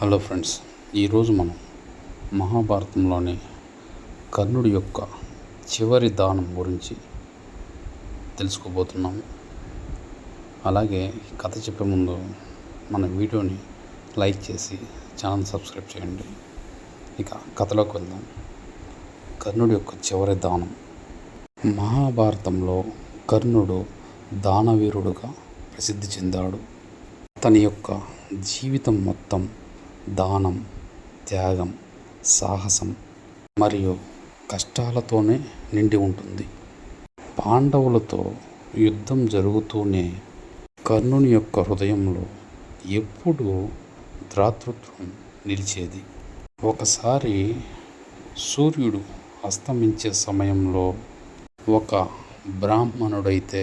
Hello friends ఈరోజు మనం మహాభారతంలోని కర్ణుడి యొక్క చివరి దానం గురించి తెలుసుకోబోతున్నాము. అలాగే కథ చెప్పే ముందు మన వీడియోని లైక్ చేసి ఛానల్ సబ్స్క్రైబ్ చేయండి. ఇక కథలోకి వెళ్దాం. కర్ణుడి యొక్క చివరి దానం. మహాభారతంలో కర్ణుడు దానవీరుడుగా ప్రసిద్ధి చెందాడు. తన యొక్క జీవితం మొత్తం దానం త్యాగం సాహసం మరియు కష్టాలతోనే నిండి ఉంటుంది. పాండవులతో యుద్ధం జరుగుతూనే కర్ణుని యొక్క హృదయంలో ఎప్పుడూ ద్రాతృత్వం నిలిచేది. ఒకసారి సూర్యుడు అస్తమించే సమయంలో ఒక బ్రాహ్మణుడైతే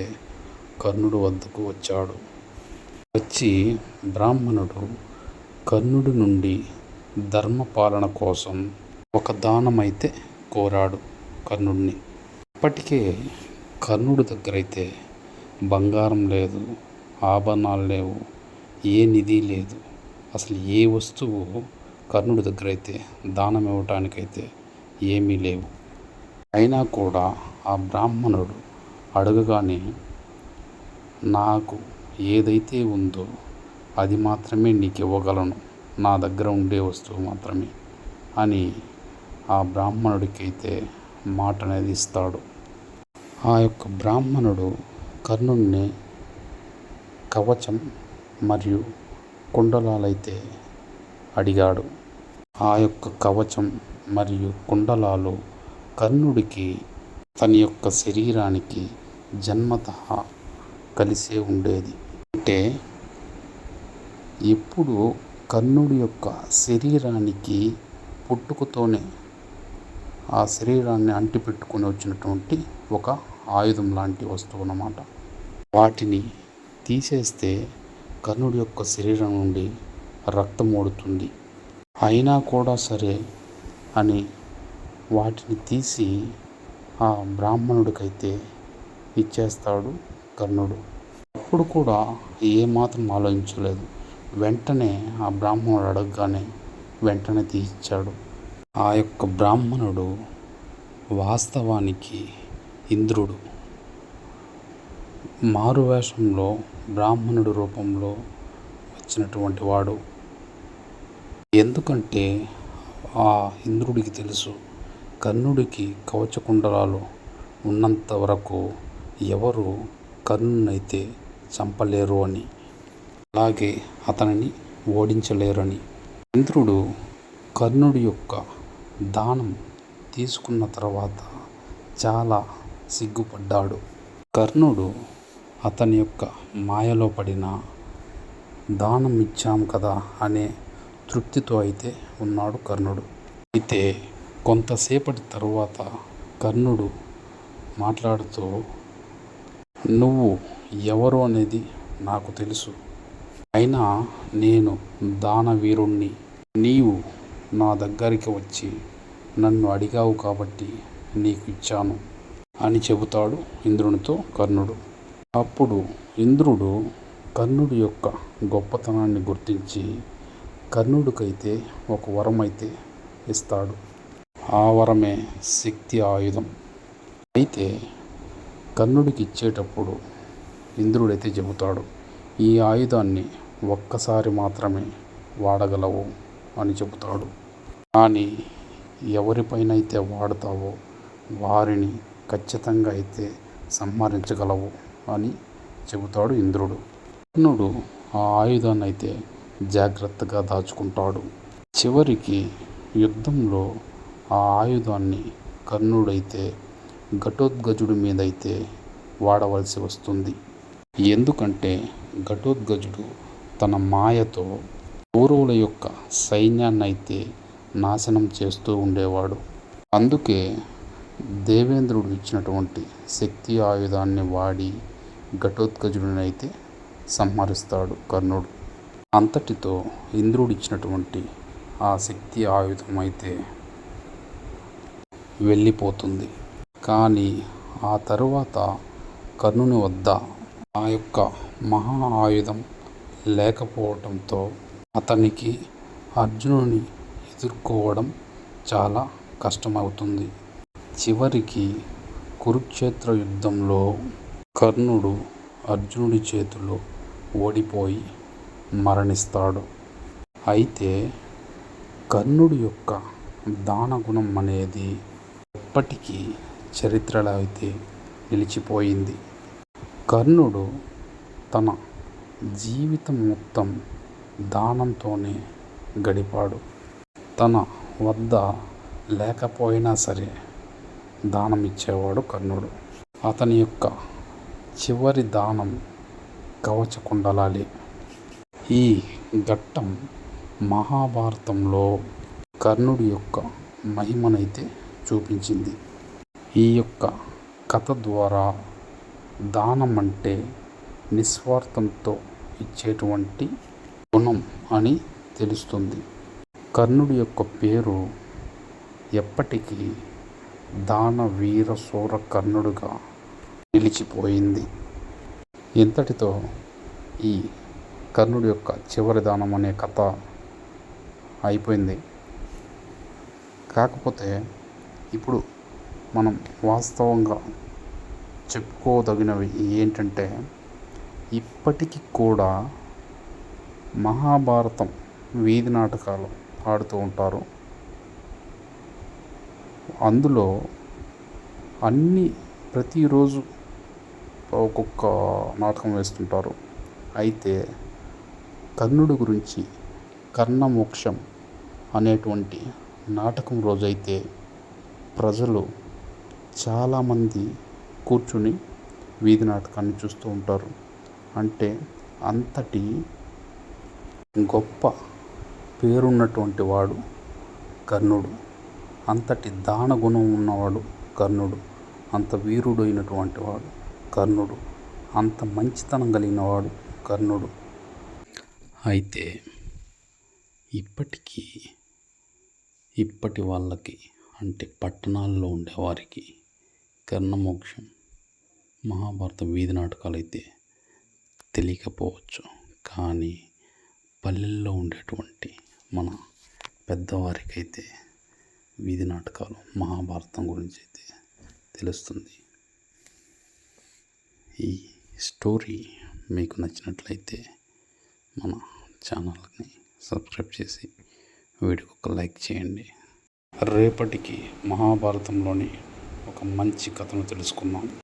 కర్ణుడు వద్దకు వచ్చాడు. వచ్చి బ్రాహ్మణుడు కర్ణుడి నుండి ధర్మపాలన కోసం ఒక దానమైతే కోరాడు కర్ణుడిని అప్పటికే కర్ణుడి దగ్గరైతే బంగారం లేదు ఆభరణాలు లేవు ఏ నిధి లేదు. అసలు ఏ వస్తువు కర్ణుడి దగ్గర అయితే దానం ఇవ్వటానికైతే ఏమీ లేవు. అయినా కూడా ఆ బ్రాహ్మణుడు అడగగానే నాకు ఏదైతే ఉందో అది మాత్రమే నీకు ఇవ్వగలను నా దగ్గర ఉండే వస్తువు మాత్రమే. అని ఆ బ్రాహ్మణుడికైతే మాట అనేది ఇస్తాడు. ఆ యొక్క బ్రాహ్మణుడు కర్ణుడిని కవచం మరియు కుండలాలైతే అడిగాడు. ఆ యొక్క కవచం మరియు కుండలాలు కర్ణుడికి తన యొక్క శరీరానికి జన్మత కలిసే ఉండేది. అంటే ఎప్పుడు కర్ణుడి యొక్క శరీరానికి పుట్టుకతోనే ఆ శరీరాన్ని అంటిపెట్టుకొని వచ్చినటువంటి ఒక ఆయుధం లాంటి వస్తువు అన్నమాట. వాటిని తీసేస్తే కర్ణుడి యొక్క శరీరం నుండి రక్తం ఓడుతుంది అయినా కూడా సరే అని వాటిని తీసి ఆ బ్రాహ్మణుడికైతే ఇచ్చేస్తాడు కర్ణుడు. అప్పుడు కూడా ఏమాత్రం ఆలోచించలేదు. వెంటనే ఆ బ్రాహ్మణుడు అడగగానే వెంటనే తీయించాడు ఆ యొక్క బ్రాహ్మణుడు వాస్తవానికి ఇంద్రుడు. మారువేషంలో బ్రాహ్మణుడు రూపంలో వచ్చినటువంటి వాడు. ఎందుకంటే ఆ ఇంద్రుడికి తెలుసు కర్ణుడికి కవచకుండలాలు ఉన్నంత వరకు ఎవరు కర్ణునైతే చంపలేరు అని. అలాగే అతనిని ఓడించలేరని. ఇంద్రుడు కర్ణుడి యొక్క దానం తీసుకున్న తర్వాత చాలా సిగ్గుపడ్డాడు. కర్ణుడు అతని యొక్క మాయలో పడిన దానం ఇచ్చాం కదా అనే తృప్తితో అయితే ఉన్నాడు కర్ణుడు. అయితే కొంతసేపటి తరువాత కర్ణుడు మాట్లాడుతూ నువ్వు ఎవరు అనేది నాకు తెలుసు. అయినా నేను దానవీరుణ్ణి నీవు నా దగ్గరికి వచ్చి నన్ను అడిగావు కాబట్టి నీకు ఇచ్చాను అని చెబుతాడు ఇంద్రునితో కర్ణుడు. అప్పుడు ఇంద్రుడు కర్ణుడి యొక్క గొప్పతనాన్ని గుర్తించి కర్ణుడికైతే ఒక వరం అయితే ఇస్తాడు. ఆ వరమే శక్తి ఆయుధం. అయితే కర్ణుడికి ఇచ్చేటప్పుడు ఇంద్రుడైతే చెబుతాడు ఈ ఆయుధాన్ని ఒక్కసారి మాత్రమే వాడగలవు అని చెబుతాడు. కానీ ఎవరిపైన అయితే వాడతావో వారిని ఖచ్చితంగా అయితే సంహరించగలవు అని చెబుతాడు ఇంద్రుడు. కర్ణుడు ఆ ఆయుధాన్ని అయితే జాగ్రత్తగా దాచుకుంటాడు. చివరికి యుద్ధంలో ఆ ఆయుధాన్ని కర్ణుడైతే ఘటోద్గజుడి మీదైతే వాడవలసి వస్తుంది. ఎందుకంటే ఘటోద్గజుడు తన మాయతో కౌరవుల యొక్క సైన్యాన్ని అయితే నాశనం చేస్తూ ఉండేవాడు. అందుకే దేవేంద్రుడు ఇచ్చినటువంటి శక్తి ఆయుధాన్ని వాడి ఘటోత్కజుడినైతే సంహరిస్తాడు కర్ణుడు. అంతటితో ఇంద్రుడు ఇచ్చినటువంటి ఆ శక్తి ఆయుధం అయితే వెళ్ళిపోతుంది. కానీ ఆ తరువాత కర్ణుని వద్ద ఆ యొక్క మహా ఆయుధం లేకపోవటంతో అతనికి అర్జునుని ఎదుర్కోవడం చాలా కష్టమవుతుంది. చివరికి కురుక్షేత్ర యుద్ధంలో కర్ణుడు అర్జునుడి చేతిలో ఓడిపోయి మరణిస్తాడు. అయితే కర్ణుడి యొక్క దానగుణం అనేది ఎప్పటికీ చరిత్రలో అయితే నిలిచిపోయింది. కర్ణుడు తన జీవితం మొత్తం దానంతోనే గడిపాడు. తన వద్ద లేకపోయినా సరే దానం ఇచ్చేవాడు కర్ణుడు. అతని యొక్క చివరి దానం కవచకుండలాలి. ఈ ఘట్టం మహాభారతంలో కర్ణుడి యొక్క మహిమనైతే చూపించింది. ఈ యొక్క కథ ద్వారా దానం అంటే నిస్వార్థంతో ఇచ్చేటువంటి గుణం అని తెలుస్తుంది. కర్ణుడి యొక్క పేరు ఎప్పటికీ దాన వీర సూర కర్ణుడుగా నిలిచిపోయింది. ఇంతటితో ఈ కర్ణుడి యొక్క చివరి దానం అనే కథ అయిపోయింది. కాకపోతే ఇప్పుడు మనం వాస్తవంగా చెప్పుకోదగినవి ఏంటంటే ఇప్పటికీ కూడా మహాభారతం వీధి నాటకాలు ఆడుతూ ఉంటారు. అందులో అన్ని ప్రతిరోజు ఒక్కొక్క నాటకం వేస్తుంటారు. అయితే కర్ణుడు గురించి కర్ణమోక్షం అనేటువంటి నాటకం రోజైతే ప్రజలు చాలామంది కూర్చుని వీధి నాటకాన్ని చూస్తూ ఉంటారు. అంటే అంతటి గొప్ప పేరున్నటువంటి వాడు కర్ణుడు. అంతటి దాన గుణం ఉన్నవాడు కర్ణుడు. అంత వీరుడైనటువంటి వాడు కర్ణుడు. అంత మంచితనం కలిగిన వాడు కర్ణుడు. అయితే ఇప్పటికీ ఇప్పటి వాళ్ళకి అంటే పట్టణాల్లో ఉండేవారికి కర్ణమోక్షం మహాభారత వీధి నాటకాలు అయితే తెలియకపోవచ్చు. కానీ పల్లెల్లో ఉండేటువంటి మన పెద్దవారికైతే వీధి నాటకాలు మహాభారతం గురించి అయితే తెలుస్తుంది. ఈ స్టోరీ మీకు నచ్చినట్లయితే మన ఛానల్ని సబ్స్క్రైబ్ చేసి వీడియోకి ఒక లైక్ చేయండి. రేపటికి మహాభారతంలోని ఒక మంచి కథను తెలుసుకుందాం.